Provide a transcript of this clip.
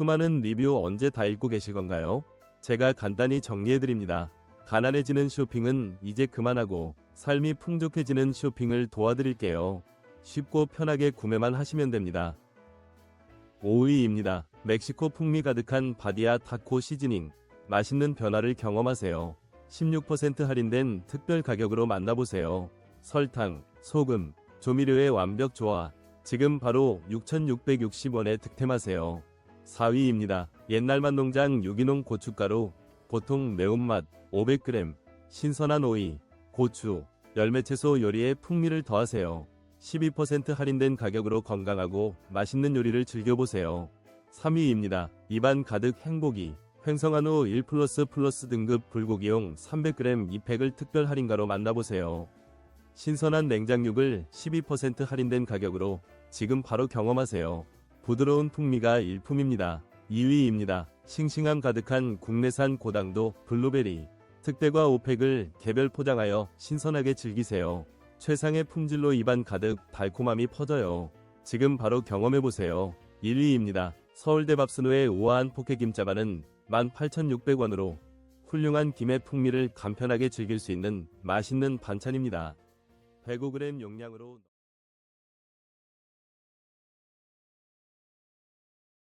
수많은 리뷰 언제 다 읽고 계실 건가요? 제가 간단히 정리해드립니다. 가난해지는 쇼핑은 이제 그만하고 삶이 풍족해지는 쇼핑을 도와드릴게요. 쉽고 편하게 구매만 하시면 됩니다. 5위입니다. 멕시코 풍미 가득한 바디아 타코 시즈닝. 맛있는 변화를 경험하세요. 16% 할인된 특별 가격으로 만나보세요. 설탕, 소금, 조미료의 완벽 조화. 지금 바로 6,660원에 득템하세요. 4위입니다. 옛날맛 농장 유기농 고춧가루. 보통 매운맛 500g. 신선한 오이, 고추, 열매채소 요리에 풍미를 더하세요. 12% 할인된 가격으로 건강하고 맛있는 요리를 즐겨보세요. 3위입니다. 입안 가득 행복이. 횡성한 후 1 플러스 플러스 등급 불고기용 300g 2팩을 특별 할인가로 만나보세요. 신선한 냉장육을 12% 할인된 가격으로 지금 바로 경험하세요. 부드러운 풍미가 일품입니다. 2위입니다. 싱싱함 가득한 국내산 고당도 블루베리. 특대과 5팩을 개별 포장하여 신선하게 즐기세요. 최상의 품질로 입안 가득 달콤함이 퍼져요. 지금 바로 경험해보세요. 1위입니다. 서울대 밥순우의 우아한 포케김자반은 18,600원으로 훌륭한 김의 풍미를 간편하게 즐길 수 있는 맛있는 반찬입니다. 105g 용량으로